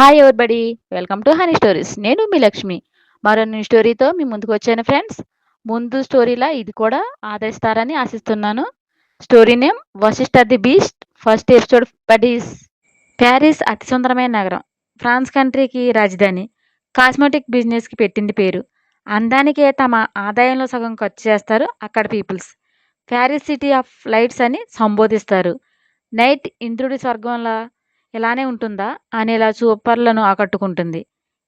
Hi everybody welcome to honey stories నేను మీ లక్ష్మి. మరో న్యూ స్టోరీతో మీ ముందుకు వచ్చాను ఫ్రెండ్స్ ముందు స్టోరీలా ఇది కూడా ఆదరిస్తారని ఆశిస్తున్నాను. Story name Vashishtha the beast first episode buddies Paris అతి సుందరమైన నగరం. ఫ్రాన్స్ కంట్రీకి రాజధాని. కాస్మెటిక్ బిజినెస్కి పెట్టింది పేరు. అందానికే తమ ఆదాయంలో సగం ఖర్చు చేస్తారు అక్కడ peoples Paris city of lights అని సంబోధిస్తారు. నైట్ ఇంద్రుడి స్వర్గంలా ఇలానే ఉంటుందా? అనేలా చూపర్లను ఆకట్టుకుంటుంది.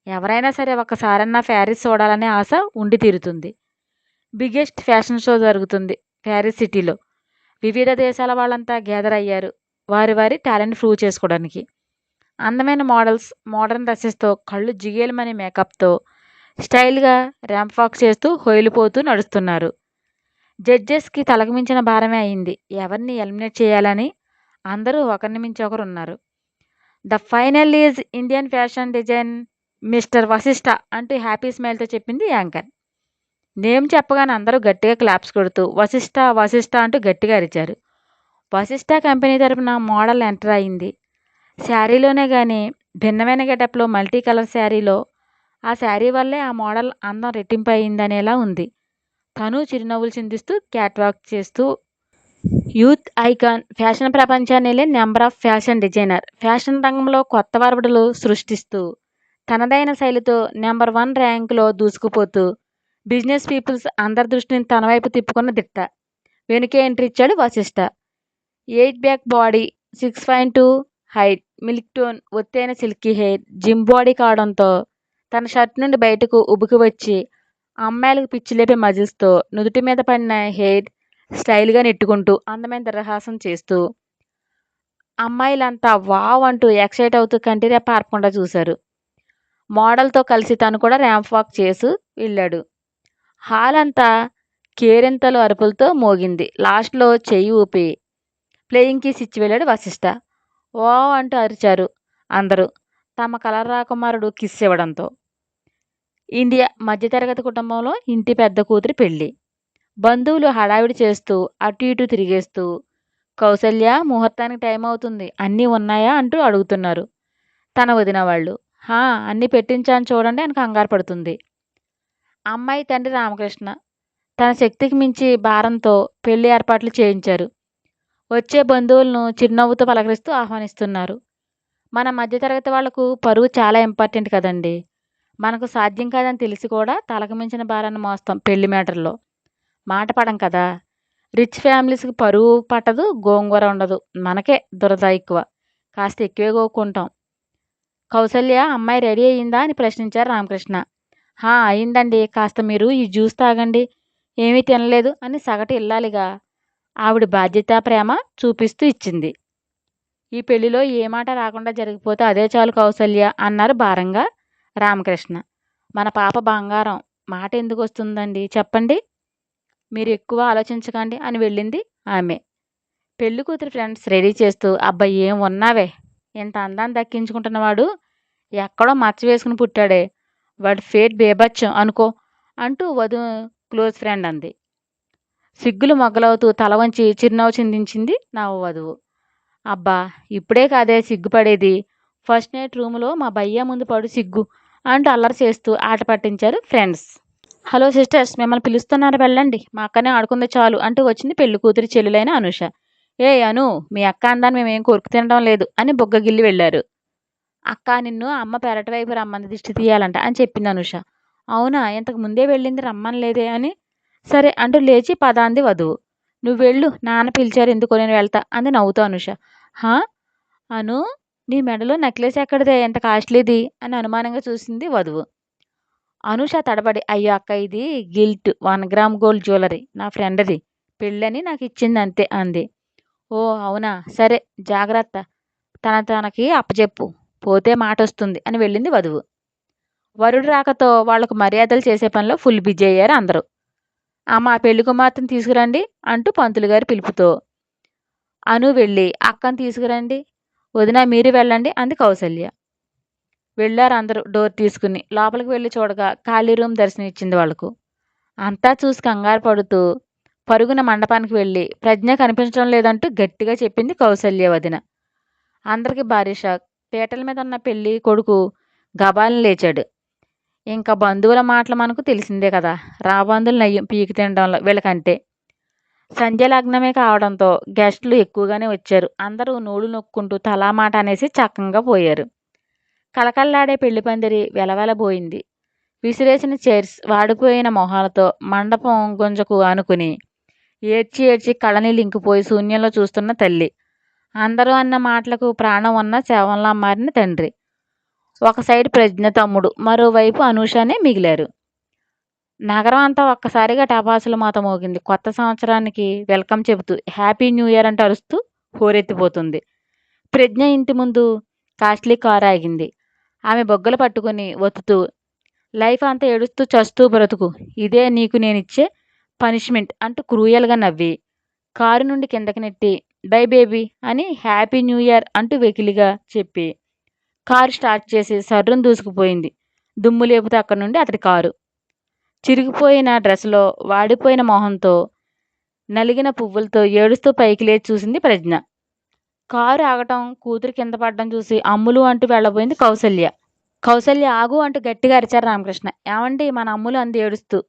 ఎవరైనా సరే ఒక్కసారన్నా ప్యారిస్ చూడాలనే ఆశ ఉండి తీరుతుంది. బిగ్గెస్ట్ ఫ్యాషన్ షో జరుగుతుంది ప్యారిస్ సిటీలో. వివిధ దేశాల వాళ్ళంతా గ్యాదర్ అయ్యారు. వారి వారి టాలెంట్ ప్రూవ్ చేసుకోవడానికి. అందమైన మోడల్స్ మోడర్న్ డ్రెస్సెస్తో కళ్ళు జిగేలమనే మేకప్తో స్టైల్గా ర్యాంప్ వాక్ చేస్తూ హోయిలిపోతూ నడుస్తున్నారు. జడ్జెస్కి తలకు మించిన భారమే అయింది. ఎవరిని ఎలిమినేట్ చేయాలని అందరూ ఒకరిని మించి ఒకరు ఉన్నారు the final is Indian fashion design mister Vashishtha అంటూ హ్యాపీ స్మైల్తో చెప్పింది యాంకర్. నేమ్ చెప్పగానే అందరూ గట్టిగా క్లాప్స్ కొడుతూ వశిష్ట వశిష్ట అంటూ గట్టిగా అరిచారు. వశిష్ట కంపెనీ తరపున మోడల్ ఎంటర్ అయింది. శారీలోనే కానీ భిన్నమైన గెటప్లో మల్టీ కలర్ శారీలో ఆ శారీ వల్లే ఆ మోడల్ అందం రెట్టింపు అయిందనేలా ఉంది. తను చిరునవ్వులు చిందిస్తూ క్యాట్వాక్ చేస్తూ యూత్ ఐకాన్ ఫ్యాషన్ ప్రపంచాన్ని number of fashion designer. Fashion రంగంలో కొత్త వరవడులు సృష్టిస్తూ తనదైన శైలితో నెంబర్ వన్ ర్యాంకులో దూసుకుపోతూ బిజినెస్ పీపుల్స్ అందరి దృష్టిని తన వైపు తిప్పుకున్న దిట్ట. వెనుకే ఎంట్రీ ఇచ్చాడు Vashishtha. Eight pack body six point two height milk tone ఒత్తైన silky hair gym body కావడంతో తన షర్ట్ నుండి బయటకు ఉబుకి వచ్చి అమ్మాయిలకు పిచ్చిలేపే మజిల్స్తో నుదుటి మీద పడిన హెయిర్ స్టైల్గా నెట్టుకుంటూ అందమైన దరహాసం చేస్తూ అమ్మాయిలంతా వావ్ అంటూ ఎక్సైట్ అవుతూ కంటిరే పారకుండా చూశారు. మోడల్తో కలిసి తను కూడా ర్యాంప్ వాక్ చేసి వెళ్ళాడు. హాల్ అంతా కేరింతలు అరుపులతో మోగింది. లాస్ట్లో చెయ్యి ఊపి ప్లేయింగ్కి ఇచ్చి వెళ్ళాడు వశిష్ట. ఓ అంటూ అరిచారు అందరూ. తమ కలర్ రాకుమారుడు కిస్ ఇవ్వడంతో. ఇండియా మధ్యతరగతి కుటుంబంలో ఇంటి పెద్ద కూతురి పెళ్ళి. బంధువులు హడావిడి చేస్తూ అటు ఇటు తిరిగేస్తూ కౌసల్య ముహూర్తానికి టైం అవుతుంది. అన్నీ ఉన్నాయా? అంటూ అడుగుతున్నారు. తన వదిన వాళ్ళు హా అన్నీ పెట్టించాను చూడండి అని కంగారు పడుతుంది. అమ్మాయి తండ్రి రామకృష్ణ తన శక్తికి మించి భారంతో పెళ్ళి ఏర్పాట్లు చేయించారు. వచ్చే బంధువులను చిరునవ్వుతో పలకరిస్తూ ఆహ్వానిస్తున్నారు. మన మధ్యతరగతి వాళ్ళకు పరువు చాలా ఇంపార్టెంట్ కదండి. మనకు సాధ్యం కాదని తెలిసి కూడా తలకు మించిన భారాన్ని మోస్తాం పెళ్ళి మ్యాటర్లో. మాట పడం కదా. రిచ్ ఫ్యామిలీస్కి పరువు పట్టదు గోంగూర ఉండదు. మనకే దురద ఎక్కువ. కాస్త ఎక్కువే కోకుంటాం కౌసల్య అమ్మాయి రెడీ అయ్యిందా అని ప్రశ్నించారు రామకృష్ణ. హా అయిందండి కాస్త మీరు ఈ జ్యూస్ తాగండి. ఏమీ తినలేదు అని సగటు ఇల్లాలిగా. ఆవిడ బాధ్యత ప్రేమ చూపిస్తూ ఇచ్చింది. ఈ పెళ్ళిలో ఏ మాట రాకుండా జరిగిపోతే అదే చాలు కౌసల్య అన్నారు భారంగా రామకృష్ణ. మన పాప బంగారం. మాట ఎందుకు వస్తుందండి? చెప్పండి. మీరు ఎక్కువ ఆలోచించకండి అని వెళ్ళింది ఆమె. పెళ్ళి కూతురు ఫ్రెండ్స్ రెడీ చేస్తూ అబ్బాయి ఏం ఉన్నావే ఇంత అందాన్ని దక్కించుకుంటున్నవాడు ఎక్కడో మచ్చ వేసుకుని పుట్టాడే. వాడి ఫేట్ బేబచ్చం అనుకో అంటూ వధు క్లోజ్ ఫ్రెండ్ అంది. సిగ్గులు మొగ్గలవుతూ తల వంచి చిరునవ్వు చిందించింది నా వధువు. అబ్బా ఇప్పుడే కాదే సిగ్గుపడేది. ఫస్ట్ నైట్ రూములో మా భయ్య ముందు పడు సిగ్గు అంటూ అల్లరి చేస్తూ ఆట పట్టించారు ఫ్రెండ్స్. హలో సిస్టర్స్ మిమ్మల్ని పిలుస్తున్నారు వెళ్ళండి. మా అక్కనే ఆడుకుంది చాలు అంటూ వచ్చింది పెళ్ళి కూతురి చెల్లెలైన అనుష. ఏ అను మీ అక్క అందాన్ని మేమేం కొరుకు తినడం లేదు అని బొగ్గగిల్లి వెళ్ళారు. అక్క నిన్ను అమ్మ పెరటి వైపు రమ్మని దిష్టి తీయాలంట అని చెప్పింది అనుష. అవునా ఇంతకు ముందే వెళ్ళింది రమ్మని లేదే అని? సరే అంటూ లేచి పదాంది వధువు. నువ్వు వెళ్ళు నాన్న పిలిచారు ఎందుకో నేను వెళ్తా అంది నవ్వుతూ అనుష. హా? అను నీ మెడలో నెక్లెస్ ఎక్కడిదే? ఎంత కాస్ట్లీది? అని అనుమానంగా చూసింది వధువు. అనుష తడబడి అయ్యో అక్క ఇది gilt one gram gold jewellery నా ఫ్రెండ్ది పెళ్ళని నాకు ఇచ్చింది అంతే అంది. ఓ అవునా? సరే జాగ్రత్త. తన తనకి అప్పచెప్పు పోతే మాట వస్తుంది అని వెళ్ళింది వధువు. వరుడు రాకతో వాళ్ళకు మర్యాదలు చేసే పనిలో ఫుల్ బిజీ అయ్యారు అందరూ. అమ్మ పెళ్ళి కుమార్తెను తీసుకురండి అంటూ పంతులు గారి పిలుపుతో. అను వెళ్ళి అక్కను తీసుకురండి. వదిన మీరు వెళ్ళండి అంది కౌసల్య. వెళ్ళారు అందరూ డోర్ తీసుకుని. లోపలికి వెళ్ళి చూడగా ఖాళీ రూమ్ దర్శనం ఇచ్చింది వాళ్ళకు. అంతా చూసి కంగారు పడుతూ పరుగున మండపానికి వెళ్ళి ప్రజ్ఞ కనిపించడం లేదంటూ గట్టిగా చెప్పింది కౌసల్య వదిన. అందరికీ భారీ షాక్. పీటల మీద ఉన్న పెళ్ళి కొడుకు గబాలను లేచాడు. ఇంకా బంధువుల మాటలు మనకు తెలిసిందే కదా. రాబందులు నయ్యం పీకి తినడంలో వీళ్ళకంటే. సంధ్య లగ్నమే కావడంతో గెస్టులు ఎక్కువగానే వచ్చారు. అందరూ నోళ్ళు నొక్కుంటూ తలా మాట అనేసి చక్కగా పోయారు. కలకల్లాడే పెళ్ళి పందిరి వెలవెలబోయింది. విసిరేసిన చైర్స్ వాడిపోయిన మొహాలతో మండపం గుంజకు ఆనుకుని ఏడ్చి ఏడ్చి కళని ఇంకిపోయి శూన్యంలో చూస్తున్న తల్లి. అందరూ అన్న మాటలకు ప్రాణం ఉన్న శవంలా మారిన తండ్రి. ఒక సైడ్ ప్రజ్ఞ తమ్ముడు మరోవైపు అనూషనే మిగిలారు. నగరం అంతా ఒక్కసారిగా టపాసుల మాత మోగింది. కొత్త సంవత్సరానికి వెల్కమ్ చెబుతూ హ్యాపీ న్యూ ఇయర్ అంటూ అరుస్తూ హోరెత్తిపోతుంది. ప్రజ్ఞ ఇంటి ముందు కాస్ట్లీ కారు ఆగింది. ఆమె బొగ్గలు పట్టుకుని ఒత్తుతూ లైఫ్ అంతా ఏడుస్తూ చస్తూ బ్రతుకు. ఇదే నీకు నేనిచ్చే పనిష్మెంట్ అంటూ క్రూయల్గా నవ్వి కారు నుండి కిందకి నెట్టి బై బేబీ అని హ్యాపీ న్యూ ఇయర్ అంటూ వెకిలిగా చెప్పి కారు స్టార్ట్ చేసి సర్రును దూసుకుపోయింది. దుమ్ము లేపుతూ అక్కడి నుండి అతడి కారు. చిరిగిపోయిన డ్రెస్లో వాడిపోయిన మొహంతో నలిగిన పువ్వులతో ఏడుస్తూ పైకి లేచి చూసింది ప్రజ్ఞ. కారు ఆగటం కూతురు కింద పడడం చూసి అమ్ములు అంటూ వెళ్ళబోయింది కౌసల్య. కౌసల్య ఆగు అంటూ గట్టిగా అరిచారు రామకృష్ణ. ఏమండి మన అమ్ములు అంది ఏడుస్తూ.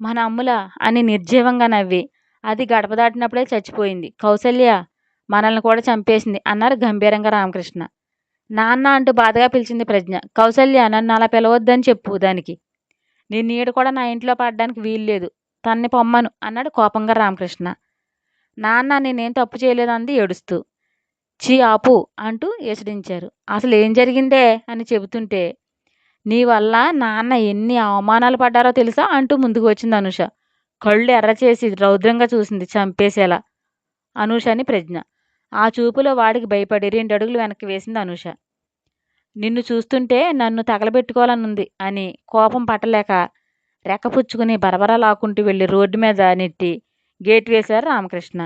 మన అమ్ముల? అని నిర్జీవంగా నవ్వి. అది గడప దాటినప్పుడే చచ్చిపోయింది. కౌసల్య మనల్ని కూడా చంపేసింది అన్నారు గంభీరంగా రామకృష్ణ. నాన్న అంటూ బాధగా పిలిచింది ప్రజ్ఞ. కౌసల్య నన్ను అలా పిలవద్దని చెప్పు దానికి. నీ నీడ కూడా నా ఇంట్లో పడడానికి వీల్లేదు తన్ని పొమ్మను అన్నాడు కోపంగా రామకృష్ణ. నాన్న నేనేం తప్పు చేయలేదంది ఏడుస్తూ. చీ ఆపు అంటూ ఏసడించారు. అసలు ఏం జరిగిందే అని చెబుతుంటే నీ వల్ల నాన్న ఎన్ని అవమానాలు పడ్డారో తెలుసా అంటూ ముందుకు వచ్చింది అనుష. కళ్ళు ఎర్ర చేసి రౌద్రంగా చూసింది చంపేసేలా. అనూషని ప్రజ్ఞ. ఆ చూపులో వాడికి భయపడి రెండు అడుగులు వెనక్కి వేసింది అనూష. నిన్ను చూస్తుంటే నన్ను తగలబెట్టుకోవాలనుంది అని కోపం పట్టలేక రెక్కపుచ్చుకుని బరబరా లాక్కుంటూ వెళ్ళి రోడ్డు మీద నెట్టి గేట్ వేశారు రామకృష్ణ.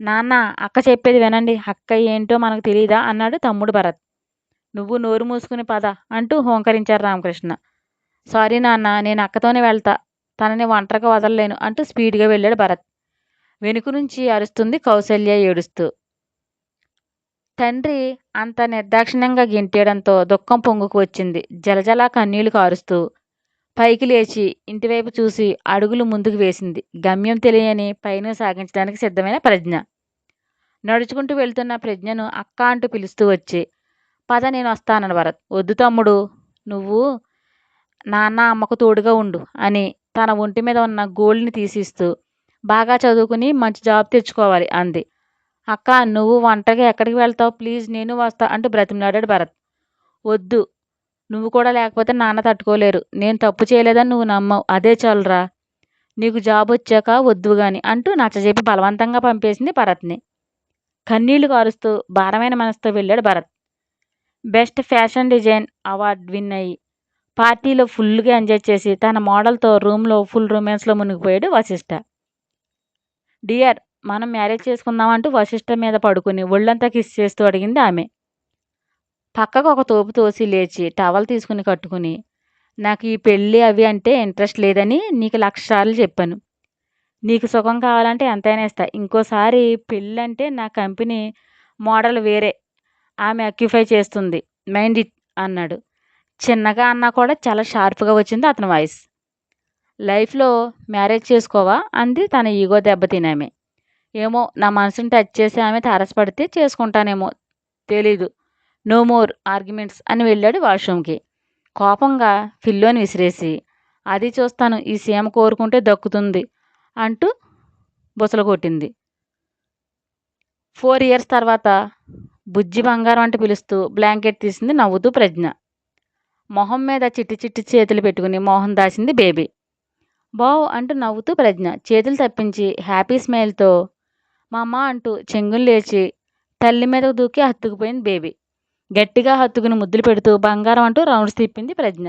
నాన్న అక్క చెప్పేది వినండి. అక్క ఏంటో మనకు తెలియదా అన్నాడు తమ్ముడు భరత్. నువ్వు నోరు మూసుకుని పద అంటూ హోంకరించారు రామకృష్ణ. సారీ నాన్న నేను అక్కతోనే వెళ్తా. తనని ఒంటరిగా వదలలేను అంటూ స్పీడ్గా వెళ్ళాడు భరత్. వెనుక నుంచి అరుస్తుంది కౌసల్య ఏడుస్తూ. తండ్రి అంత నిర్దాక్షిణ్యంగా గెంటేయడంతో దుఃఖం పొంగుకు వచ్చింది. జలజలా కన్నీళ్ళు కారుస్తూ పైకి లేచి ఇంటివైపు చూసి అడుగులు ముందుకు వేసింది. గమ్యం తెలియని పైన సాగించడానికి సిద్ధమైన ప్రజ్ఞ. నడుచుకుంటూ వెళ్తున్న ప్రజ్ఞను అక్క అంటూ పిలుస్తూ వచ్చి పద నేను వస్తానని భరత్ వద్దు తమ్ముడు నువ్వు నాన్న అమ్మకు తోడుగా ఉండు అని తన ఒంటి మీద ఉన్న గోల్డ్ని తీసిస్తూ బాగా చదువుకుని మంచి జాబ్ తెచ్చుకోవాలి అంది. అక్క నువ్వు ఒంటరిగా ఎక్కడికి వెళ్తావు? ప్లీజ్ నేను వస్తా అంటూ బ్రతిమలాడాడు భరత్. వద్దు నువ్వు కూడా లేకపోతే నాన్న తట్టుకోలేరు. నేను తప్పు చేయలేదని నువ్వు నమ్మవు. అదే చాలురా. నీకు జాబ్ వచ్చాక వద్దు గాని అంటూ నచ్చజెప్పి బలవంతంగా పంపేసింది భరత్ని. కన్నీళ్ళు కారుస్తూ భారమైన మనసుతో వెళ్ళాడు Bharat. Best fashion design award win అయ్యి పార్టీలో ఫుల్గా ఎంజాయ్ చేసి తన మోడల్తో రూమ్లో ఫుల్ రొమాన్స్లో మునిగిపోయాడు వశిష్ఠ డియర్ మనం మ్యారేజ్ చేసుకుందామంటూ వశిష్ఠ మీద పడుకుని ఒళ్ళంతా కిస్ చేస్తూ అడిగింది ఆమె. పక్కకు ఒక తోపు తోసి లేచి టవల్ తీసుకుని కట్టుకుని నాకు ఈ పెళ్ళి అవి అంటే ఇంట్రెస్ట్ లేదని నీకు లక్షాలు చెప్పాను. నీకు సుఖం కావాలంటే ఎంతైనా ఇస్తా. ఇంకోసారి పెళ్ళి అంటే నా కంపెనీ మోడల్ వేరే. ఆమె అక్యుఫై చేస్తుంది. మైండ్ ఇట్ అన్నాడు. చిన్నగా అన్నా కూడా చాలా షార్ప్గా వచ్చింది అతని వాయిస్. లైఫ్లో మ్యారేజ్ చేసుకోవా? అంది తన ఈగో దెబ్బతినామె ఏమో నా మనసుని టచ్ చేసి ఆమె తారసపడితే చేసుకుంటానేమో. తెలీదు. నో మోర్ ఆర్గ్యుమెంట్స్ అని వెళ్ళాడు వాష్రూమ్కి. కోపంగా ఫిల్లోని విసిరేసి అది చూస్తాను ఈ సీమ కోరుకుంటే దక్కుతుంది అంటూ బుసలు కొట్టింది. ఫోర్ ఇయర్స్ తర్వాత బుజ్జి బంగారం అంటే పిలుస్తూ బ్లాంకెట్ తీసింది నవ్వుతూ ప్రజ్ఞ. మొహం మీద చిట్టి చిట్టి చేతులు పెట్టుకుని మొహం దాసింది బేబీ. బావ్ అంటూ నవ్వుతూ ప్రజ్ఞ. చేతులు తప్పించి హ్యాపీ స్మైల్తో మా అమ్మ అంటూ చెంగులు లేచి తల్లి మీదకు దూకి హత్తుకుపోయింది బేబీ. గట్టిగా హత్తుకుని ముద్దులు పెడుతూ బంగారం అంటూ రౌండ్స్ తిప్పింది ప్రజ్ఞ.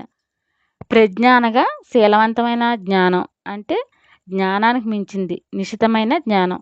ప్రజ్ఞ అనగా శీలవంతమైన జ్ఞానం అంటే జ్ఞానానికి మించింది నిశితమైన జ్ఞానం.